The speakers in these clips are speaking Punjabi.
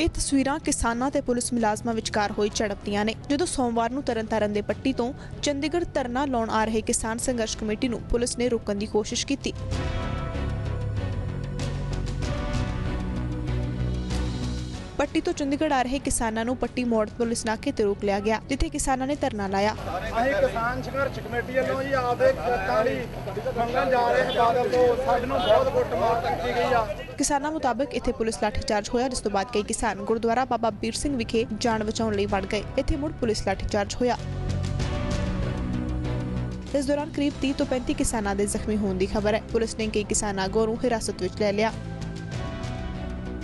ਇਹ ਤਸਵੀਰਾਂ ਕਿਸਾਨਾਂ ਤੇ ਪੁਲਿਸ ਮੁਲਾਜ਼ਮਾਂ ਵਿਚਕਾਰ ਹੋਈ ਝੜਪ ਦੀਆਂ ਨੇ, ਜਦੋਂ ਸੋਮਵਾਰ ਨੂੰ ਤਰਨਤਾਰਨ ਦੇ ਪੱਟੀ ਤੋਂ ਚੰਡੀਗੜ੍ਹ ਧਰਨਾ ਲਾਉਣ ਆ ਰਹੇ ਕਿਸਾਨ ਸੰਘਰਸ਼ ਕਮੇਟੀ ਨੂੰ ਪੁਲਿਸ ਨੇ ਰੋਕਣ ਦੀ ਕੋਸ਼ਿਸ਼ ਕੀਤੀ। ਪੱਟੀ ਤੋਂ ਚੰਡੀਗੜ੍ਹ ਆ ਰਹੇ ਕਿਸਾਨਾਂ ਨੂੰ ਪੱਟੀ ਮੋੜ ਪੁਲਿਸ ਨਾਕੇ ਤੇ ਰੋਕ ਲਿਆ ਗਿਆ। ਜਿੱਥੇ ਕਿਸਾਨਾਂ ਨੇ ਧਰਨਾ ਲਾਇਆ। ਅਸੀਂ ਕਿਸਾਨ ਸੰਘਰਸ਼ ਕਮੇਟੀ ਵੱਲੋਂ ਜੀ ਆਪਦੇ ਖੇਤਾਂ ਮੰਗਣ ਜਾ ਰਹੇ ਹਾਂ ਬਾਦਲ ਤੋਂ ਸਾਡੇ ਨੂੰ ਬਹੁਤ ਕੁੱਟਮਾਰ ਕੀਤੀ ਗਈ ਆ। ਕਿਸਾਨਾਂ ਮੁਤਾਬਕ ਇੱਥੇ ਪੁਲਿਸ ਲਾਠੀਚਾਰਜ ਹੋਇਆ ਜਿਸ ਤੋਂ ਬਾਅਦ ਕਈ ਕਿਸਾਨ ਗੁਰਦੁਆਰਾ ਬਾਬਾ ਵੀਰ ਸਿੰਘ ਵਿਖੇ ਜਾਨ ਬਚਾਉਣ ਲਈ ਵੜ ਗਏ। ਇੱਥੇ ਮੁੜ ਪੁਲਿਸ ਲਾਠੀਚਾਰਜ ਹੋਇਆ। ਇਸ ਦੌਰਾਨ ਕਰੀਬ 30 ਤੋਂ 35 ਕਿਸਾਨਾਂ ਦੇ ਜ਼ਖਮੀ ਹੋਣ ਦੀ ਖਬਰ ਹੈ। ਪੁਲਿਸ ਨੇ ਕਈ ਕਿਸਾਨ ਆਗੂਆਂ ਨੂੰ ਹਿਰਾਸਤ ਵਿੱਚ ਲੈ ਲਿਆ।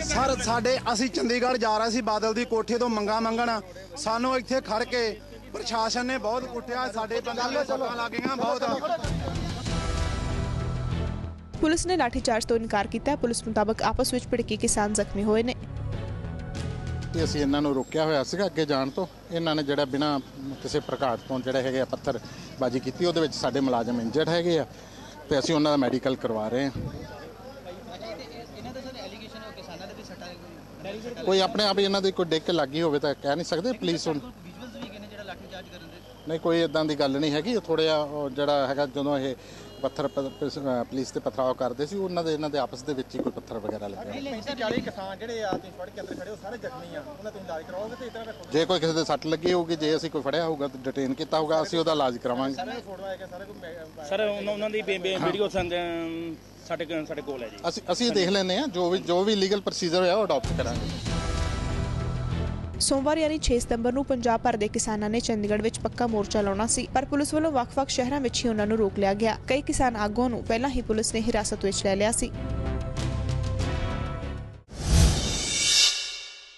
ਸਰ ਸਾਡੇ ਅਸੀਂ ਚੰਡੀਗੜ੍ਹ ਜਾ ਰਹੇ ਸੀ ਬਾਦਲ ਦੀ ਕੋਠੀ ਤੋਂ ਮੰਗਾ ਮੰਗਣ। ਸਾਨੂੰ ਇੱਥੇ ਖੜ ਕੇ ਪ੍ਰਸ਼ਾਸਨ ਨੇ ਬਹੁਤ ਕੁੱਟਿਆ ਸਾਡੇ ਬੰਦੇ ਨੂੰ ਸੱਟਾਂ ਲੱਗੀਆਂ ਬਹੁਤ। ਪੁਲਿਸ ਨੇ ਲਾਠੀਚਾਰਜ ਤੋਂ ਇਨਕਾਰ ਕੀਤਾ। ਪੁਲਿਸ ਮੁਤਾਬਕ ਆਪਸ ਵਿੱਚ ਭਿੜਕੀ ਕਿਸਾਨ ਜ਼ਖਮੀ ਹੋਏ ਨੇ। ਤੇ ਅਸੀਂ ਇਹਨਾਂ ਨੂੰ ਰੋਕਿਆ ਹੋਇਆ ਸੀਗਾ ਅੱਗੇ ਜਾਣ ਤੋਂ। ਇਹਨਾਂ ਨੇ ਜਿਹੜਾ ਬਿਨਾ ਕਿਸੇ ਪ੍ਰਕਾਰ ਤੋਂ ਜਿਹੜੇ ਹੈਗੇ ਆ ਪੱਥਰਬਾਜ਼ੀ ਕੀਤੀ ਉਹਦੇ ਵਿੱਚ ਸਾਡੇ ਮੁਲਾਜ਼ਮ ਇੰਜਰਡ ਹੈਗੇ ਆ ਤੇ ਅਸੀਂ ਉਹਨਾਂ ਦਾ ਮੈਡੀਕਲ ਕਰਵਾ ਰਹੇ ਹਾਂ। ਕੋਈ ਆਪਣੇ ਆਪ ਹੀ ਇਹਨਾਂ ਦੀ ਕੋਈ ਡਿੱਕ ਲੱਗੀ ਹੋਵੇ ਤਾਂ ਕਹਿ ਨਹੀਂ ਸਕਦੇ ਪੁਲਿਸ ਹੁਣ ਨਹੀਂ ਕੋਈ ਇਦਾਂ ਦੀ ਗੱਲ ਨਹੀਂ ਹੈਗੀ ਥੋੜਾ ਜਿਹੜਾ ਹੈਗਾ ਜਦੋਂ ਇਹ ਪੱਥਰ ਪੁਲਿਸ ਤੇ ਪਥਰਾਓ ਕਰਦੇ ਸੀ ਉਹਨਾਂ ਦੇ ਇਹਨਾਂ ਦੇ ਆਪਸ ਦੇ ਵਿੱਚ ਹੀ ਕੋਈ ਪੱਥਰ ਵਗੈਰਾ ਲੱਗਿਆ 40 ਕਿਸਾਨ ਜਿਹੜੇ ਆ ਤੁਸੀਂ ਫੜ ਕੇ ਅੰਦਰ ਖੜੇ ਹੋ ਸਾਰੇ ਜ਼ਖਮੀ ਆ। ਉਹਨਾਂ ਤੁਸੀਂ ਇਲਾਜ ਕਰਾਓਗੇ ਤੇ ਇਤਨਾ ਰੱਖੋ ਜੇ ਕੋਈ ਕਿਸੇ ਦੇ ਸੱਟ ਲੱਗੀ ਹੋਊਗੀ ਜੇ ਅਸੀਂ ਕੋਈ ਫੜਿਆ ਹੋਊਗਾ ਤਾਂ ਡਿਟੇਨ ਕੀਤਾ ਹੋਊਗਾ ਅਸੀਂ ਉਹਦਾ ਇਲਾਜ ਕਰਾਵਾਂਗੇ। ਸਾਰੇ ਉਹਨਾਂ ਦੀ ਵੀਡੀਓ ਸਾਡੇ ਕੋਲ- ਸਾਡੇ ਕੋਲ ਹੈ ਜੀ। ਅਸੀਂ ਅਸੀਂ ਦੇਖ ਲੈਂਦੇ ਹਾਂ ਜੋ ਵੀ ਜੋ ਵੀ ਲੀਗਲ ਪ੍ਰੋਸੀਜਰ ਹੋਇਆ ਉਹ ਅਡਾਪਟ ਕਰਾਂਗੇ। ਸੋਮਵਾਰ ਯਾਨੀ 6 ਸਤੰਬਰ ਨੂੰ ਪੰਜਾਬ ਭਰ ਦੇ ਕਿਸਾਨਾਂ ਨੇ ਚੰਡੀਗੜ੍ਹ ਵਿੱਚ ਪੱਕਾ ਮੋਰਚਾ ਲਾਉਣਾ ਸੀ, ਪਰ ਪੁਲਿਸ ਵੱਲੋਂ ਵੱਖ-ਵੱਖ ਸ਼ਹਿਰਾਂ ਵਿੱਚ ਹੀ ਉਹਨਾਂ ਨੂੰ ਰੋਕ ਲਿਆ ਗਿਆ। ਕਈ ਕਿਸਾਨ ਆਗੂਆਂ ਨੂੰ ਪਹਿਲਾਂ ਹੀ ਪੁਲਿਸ ਨੇ ਹਿਰਾਸਤ ਵਿੱਚ ਲੈ ਲਿਆ ਸੀ।